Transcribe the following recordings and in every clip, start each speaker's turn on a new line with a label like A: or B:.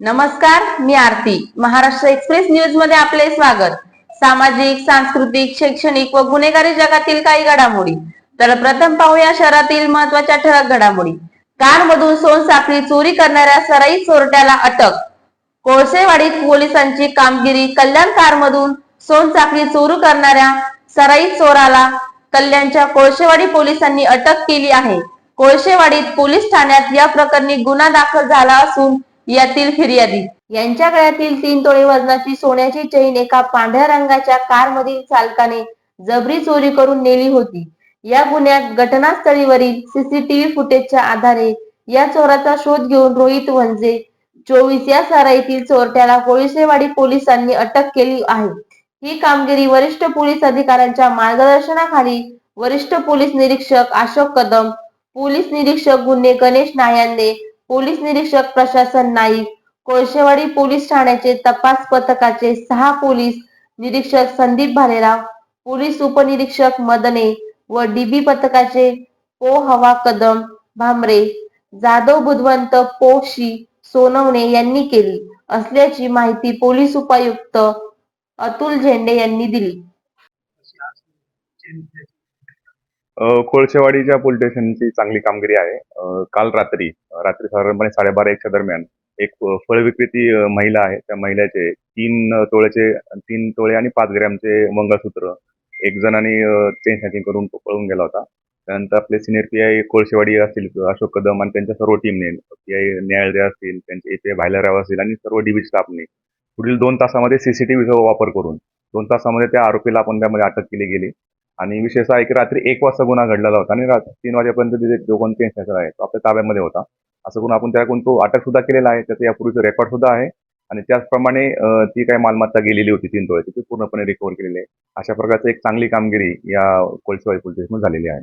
A: नमस्कार मी आरती. महाराष्ट्र एक्सप्रेस न्यूजमध्ये आपले स्वागत. सामाजिक सांस्कृतिक शैक्षणिक व गुन्हेगारी जगातील काही घडामोडी. तर प्रथम पाहूया शहरातील महत्त्वाच्या ठळक घडामोडी. कारमधून सोनसाखळी चोरी करणाऱ्या सराई चोरट्याला अटक. कोळसेवाडीत पोलिसांची कामगिरी कल्याण कारमधून सोनसाखळी चोरू करणाऱ्या सराई चोराला कल्याणच्या कोळशेवाडी पोलिसांनी अटक केली आहे. कोळशेवाडीत पोलीस ठाण्यात या प्रकरणी गुन्हा दाखल झाला असून यातील फिर्यादी. यांच्या गळ्यातील तीन तोळे वजनाची सोन्याची चैन एका पांढऱ्या रंगाच्या कार मधील चालकाने जबरी चोरी करून नेली होती. या गुन्ह्यात घटनास्थळीवरील सीसीटीव्ही फुटेजच्या आधारे या चोराचा शोध घेऊन रोहित वंजे चोवीस या सराईतील चोरट्याला कोळसेवाडी पोलिसांनी अटक केली आहे. ही कामगिरी वरिष्ठ पोलीस अधिकाऱ्यांच्या मार्गदर्शनाखाली वरिष्ठ पोलीस निरीक्षक अशोक कदम पोलीस निरीक्षक गुन्हे गणेश नायांदे पोलीस निरीक्षक प्रशासन नाईक कोळशेवाडी पोलीस ठाण्याचे तपास पथकाचे सहा पोलीस निरीक्षक संदीप भालेराव पोलीस उपनिरीक्षक मदने व डीबी पथकाचे पो हवा कदम भामरे जाधव बुधवंत पोशी सोनवणे यांनी केली. असल्याची माहिती पोलीस उपायुक्त अतुल झेंडे यांनी दिली.
B: कोळशेवाडीच्या पोलीस स्टेशनची चांगली कामगिरी आहे. काल रात्री रात्री साधारणपणे साडेबारा एकच्या दरम्यान एक फळ विक्रेती महिला आहे. त्या महिलेचे तीन तोळ्याचे तीन तोळे आणि पाच ग्रॅमचे मंगळसूत्र एक जणांनी चेन स्नॅचिंग करून तो पळून गेला होता. त्यानंतर आपले सिनियर पी आय कोळशेवाडी असतील अशोक कदम आणि त्यांच्या सर्व टीमने पी आय न्यायालय असतील त्यांचे ए पी आय भायलाराव असतील आणि सर्व डीबी स्टाफने पुढील दोन तासामध्ये सीसीटीव्हीचा वापर करून दोन तासामध्ये त्या आरोपीला आपण त्यामध्ये अटक केली गेली. आणि विशेष आहे की रात्री एक वाजता गुन्हा घडलेला होता आणि रात्री तीन वाजेपर्यंत तिथे जो कोण आहे तो आपल्या ताब्यामध्ये होता. असं करून आपण त्याकडून तो अटक सुद्धा केलेला आहे. त्याचं यापूर्वीचं रेकॉर्ड सुद्धा आहे. आणि त्याचप्रमाणे ती काही मालमत्ता गेलेली होती तीन तोळ्याची ती पूर्णपणे रिकव्हर केलेली आहे. अशा प्रकारचं एक चांगली कामगिरी या कोळशेवाडी पोलीस स्टेशन झालेली आहे.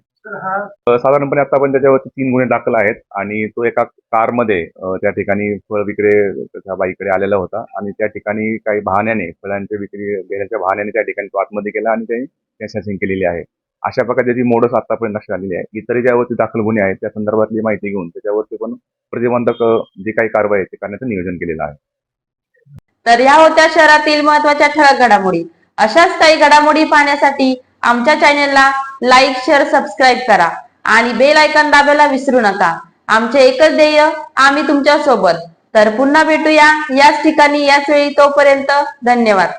B: साधारणपणे आता आपण त्याच्यावरती तीन गुन्हे दाखल आहेत आणि तो एका कारमध्ये त्या ठिकाणी फळ विक्रे त्या बाईकडे आलेला होता. आणि त्या ठिकाणी काही बहाण्याने फळांच्या विक्री गेल्याच्या बहाण्याने त्या ठिकाणी तो आतमध्ये गेला आणि त्यांनी केलेली आहे. अशा प्रकारची जी मोडस आतापर्यंत लक्षात आलेली आहे. इतर ज्यावरती दाखल गुन्हे आहेत त्या संदर्भातली माहिती घेऊन त्याच्यावरती पण प्रतिबंधक जे जी काही कारवाई आहे ते करण्याचं नियोजन केलेलं आहे.
A: तर या होत्या शहरातील महत्त्वाच्या ठळक घडामोडी. अशाच काही घडामोडी पाहण्यासाठी आमच्या चॅनेलला लाईक शेअर सबस्क्राईब करा आणि बेल आयकॉन दाबायला विसरू नका. आमचे एकच ध्येय आम्ही तुमच्यासोबत तर पुन्हा भेटूया याच ठिकाणी याच वेळी तोपर्यंत धन्यवाद.